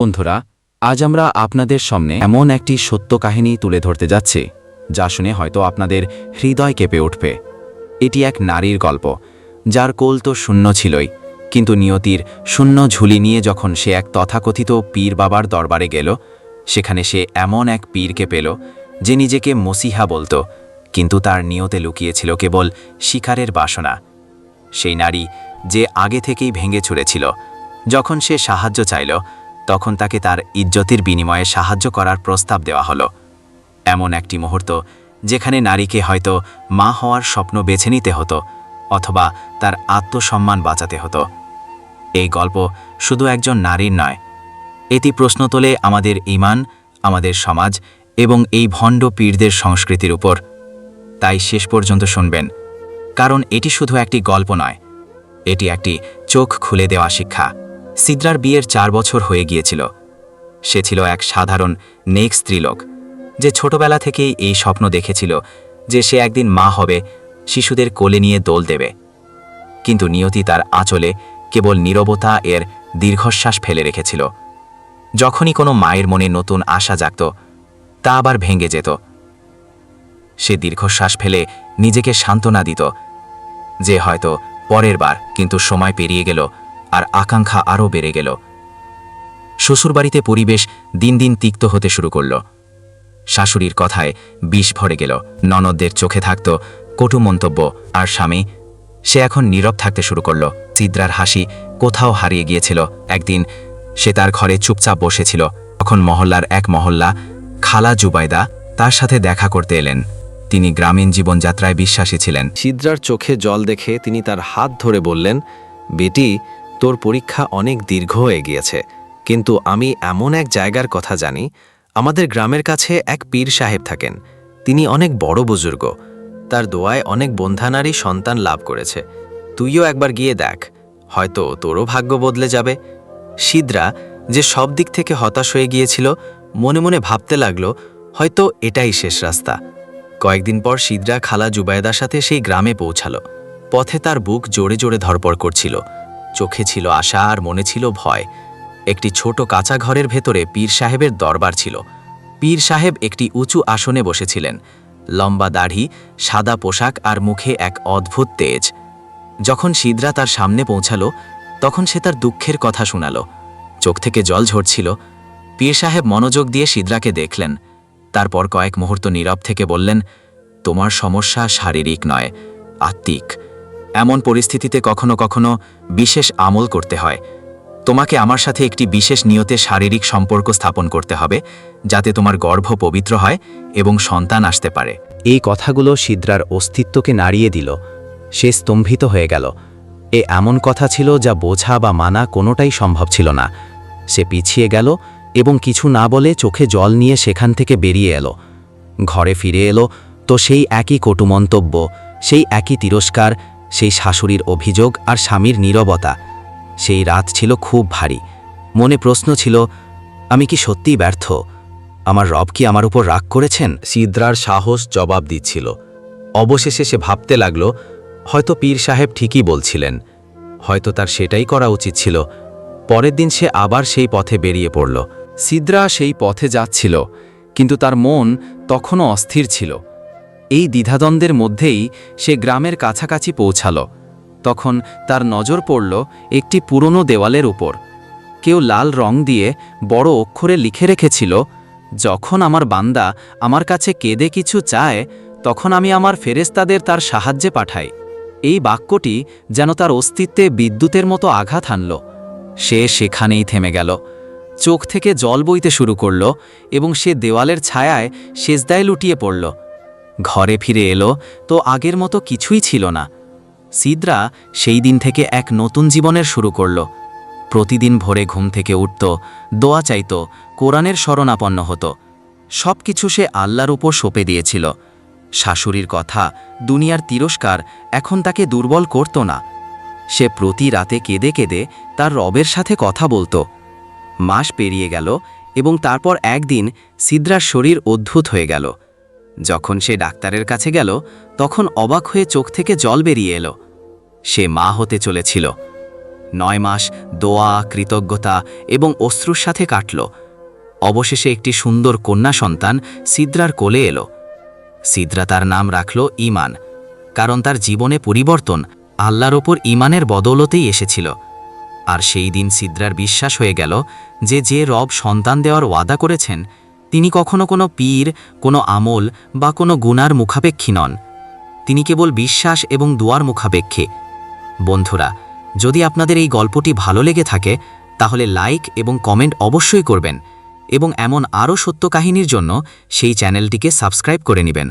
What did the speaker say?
বন্ধুরা, আজ আমরা আপনাদের সামনে এমন একটি সত্য কাহিনী তুলে ধরতে যাচ্ছি, যা শুনে হয়তো আপনাদের হৃদয় কেঁপে উঠবে। এটি এক নারীর গল্প, যার কোল তো শূন্য ছিলই, কিন্তু নিয়তির শূন্য ঝুলি নিয়ে যখন সে এক তথাকথিত পীর বাবার দরবারে গেল, সেখানে সে এমন এক পীরকে পেল, যে নিজেকে মসিহা বলতো, কিন্তু তার নিয়তে লুকিয়েছিল কেবল শিকারের বাসনা। সেই নারী যে আগে থেকেই ভেঙে ছুড়েছিল, যখন সে সাহায্য চাইল তখন তাকে তার ইজ্জতের বিনিময়ে সাহায্য করার প্রস্তাব দেওয়া হলো। এমন একটি মুহূর্ত যেখানে নারীকে হয়তো মা হওয়ার স্বপ্ন বেছে নিতে হতো অথবা তার আত্মসম্মান বাঁচাতে হতো। এই গল্প শুধু একজন নারীর নয়, এটি প্রশ্ন তোলে আমাদের ইমান আমাদের সমাজ এবং এই ভণ্ড পীরদের সংস্কৃতির উপর। তাই শেষ পর্যন্ত শুনবেন, কারণ এটি শুধু একটি গল্প নয়, এটি একটি চোখ খুলে দেওয়া শিক্ষা। সিদ্রার বিয়ের চার বছর হয়ে গিয়েছিল। সে ছিল এক সাধারণ, নেক স্ত্রীলোক, যে ছোটবেলা থেকেই এই স্বপ্ন দেখেছিল যে সে একদিন মা হবে, শিশুদের কোলে নিয়ে দোল দেবে। কিন্তু নিয়তি তার আঁচলে কেবল নীরবতা এর দীর্ঘশ্বাস ফেলে রেখেছিল। যখনই কোনো মায়ের মনে নতুন আশা জাগত, তা আবার ভেঙে যেত। সে দীর্ঘশ্বাস ফেলে নিজেকে সান্ত্বনা দিত যে হয়তো পরের বার কিন্তু সময় পেরিয়ে গেল আর আকাঙ্ক্ষা আরও বেড়ে গেল। শ্বশুরবাড়িতে পরিবেশ দিন দিন তিক্ত হতে শুরু করল। শাশুড়ির কথায় বিষ ভরে গেল। ননদদের চোখে থাকত কটু মন্তব্য আর স্বামী। সে এখন নীরব থাকতে শুরু করল। চিদ্রার হাসি কোথাও হারিয়ে গিয়েছিল। একদিন সে তার ঘরে চুপচাপ বসেছিল। তখন মহল্লার এক মহল্লা, খালা জুবাইদা, তার সাথে দেখা করতে এলেন। তিনি গ্রামীণ জীবনযাত্রায় বিশ্বাসী ছিলেন। সিদ্রার চোখে জল দেখে তিনি তার হাত ধরে বললেন, বেটি তোর পরীক্ষা অনেক দীর্ঘ হয়ে গিয়েছে, কিন্তু আমি এমন এক জায়গার কথা জানি, আমাদের গ্রামের কাছে এক পীর সাহেব থাকেন। তিনি অনেক বড় বুজুর্গ। তার দোয়ায় অনেক বন্ধানারী সন্তান লাভ করেছে। তুইও একবার গিয়ে দেখ, হয়তো তোরও ভাগ্য বদলে যাবে। সিদ্রা যে সব দিক থেকে হতাশ হয়ে গিয়েছিল, মনে মনে ভাবতে লাগল, হয়তো এটাই শেষ রাস্তা। কয়েকদিন পর সিদ্রা খালা জুবায়দার সাথে সেই গ্রামে পৌঁছালো। পথে তার বুক জোরে জোরে ধরপড় করছিল। চোখে ছিল আশা আর মনে ছিল ভয়। একটি ছোট কাঁচা ঘরের ভেতরে পীর সাহেবের দরবার ছিল। পীর সাহেব একটি উঁচু আসনে বসেছিলেন। লম্বা দাড়ি, সাদা পোশাক আর মুখে এক অদ্ভুত তেজ। যখন সিদ্রা তার সামনে পৌঁছালো, তখন সে তার দুঃখের কথা শোনালো। চোখ থেকে জল ঝরছিল। পীর সাহেব মনোযোগ দিয়ে সিদ্রাকে দেখলেন। তারপর কয়েক মুহূর্ত নীরব থেকে বললেন, তোমার সমস্যা শারীরিক নয়, আত্মিক। এমন পরিস্থিতিতে কখনো কখনো বিশেষ আমল করতে হয়। তোমাকে আমার সাথে একটি বিশেষ নিয়তে শারীরিক সম্পর্ক স্থাপন করতে হবে, যাতে তোমার গর্ভ পবিত্র হয় এবং সন্তান আসতে পারে। এই কথাগুলো সিদ্রার অস্তিত্বকে নাড়িয়ে দিল। সে স্তম্ভিত হয়ে গেল। এ এমন কথা ছিল যা বোঝা বা মানা কোনোটাই সম্ভব ছিল না। সে পিছিয়ে গেল এবং কিছু না বলে চোখে জল নিয়ে সেখান থেকে বেরিয়ে এলো। ঘরে ফিরে এলো তো সেই একই কটু মন্তব্য সেই একই তিরস্কার সেই শাশুড়ির অভিযোগ আর স্বামীর নীরবতা। সেই রাত ছিল খুব ভারী। মনে প্রশ্ন ছিল, আমি কি সত্যিই ব্যর্থ? আমার রব কি আমার উপর রাগ করেছেন? সিদ্রার সাহস জবাব দিচ্ছিল। অবশেষে সে ভাবতে লাগল, হয়তো পীর সাহেব ঠিকই বলছিলেন। হয়তো তার সেটাই করা উচিত ছিল। পরের দিন সে আবার সেই পথে বেরিয়ে পড়ল। সিদ্রা সেই পথে যাচ্ছিল, কিন্তু তার মন তখনও অস্থির ছিল। এই দ্বিধাদ্বন্দ্বের মধ্যেই সে গ্রামের কাছাকাছি পৌঁছাল। তখন তার নজর পড়ল একটি পুরনো দেওয়ালের উপর। কেউ লাল রং দিয়ে বড় অক্ষরে লিখে রেখেছিল, যখন আমার বান্দা আমার কাছে কেঁদে কিছু চায়, তখন আমি আমার ফেরেস্তাদের তার সাহায্যে পাঠাই। এই বাক্যটি যেন তার অস্তিত্বে বিদ্যুতের মতো আঘাত হানল। সে সেখানেই থেমে গেল। চোখ থেকে জল বইতে শুরু করল এবং সে দেওয়ালের ছায়ায় সেজদায় লুটিয়ে পড়ল। ঘরে ফিরে এলো তো আগের মতো কিছুই ছিল না। সিদ্রা সেই দিন থেকে এক নতুন জীবনের শুরু করল। প্রতিদিন ভোরে ঘুম থেকে উঠত, দোয়া চাইত, কোরআনের শরণাপন্ন হতো। সব কিছু সে আল্লাহর উপর সঁপে দিয়েছিল। শাশুড়ির কথা, দুনিয়ার তিরস্কার এখন তাকে দুর্বল করত না। সে প্রতি রাতে কেঁদে কেঁদে তার রবের সাথে কথা বলতো। মাস পেরিয়ে গেল এবং তারপর একদিন সিদ্রার শরীর অদ্ভুত হয়ে গেল। যখন সে ডাক্তারের কাছে গেল, তখন অবাক হয়ে চোখ থেকে জল বেরিয়ে এলো। সে মা হতে চলেছিল। নয় মাস দোয়া, কৃতজ্ঞতা এবং অশ্রুর সাথে কাটল। অবশেষে একটি সুন্দর কন্যা সন্তান সিদ্রার কোলে এলো। সিদ্রা তার নাম রাখল ইমান কারণ তার জীবনে পরিবর্তন আল্লাহর ওপর ইমানের বদৌলতেই এসেছিল। আর সেই দিন সিদ্রার বিশ্বাস হয়ে গেল যে যে রব সন্তান দেওয়ার ওয়াদা করেছেন তিনি কখনো কোনো পীর, কোনো আমল বা কোনো গুণার মুখাপেক্ষী নন। তিনি কেবল বিশ্বাস এবং দুয়ার মুখাপেক্ষী। বন্ধুরা, যদি আপনাদের এই গল্পটি ভালো লেগে থাকে, তাহলে লাইক এবং কমেন্ট অবশ্যই করবেন এবং এমন আরও সত্য কাহিনীর জন্য সেই চ্যানেলটিকে সাবস্ক্রাইব করে নেবেন।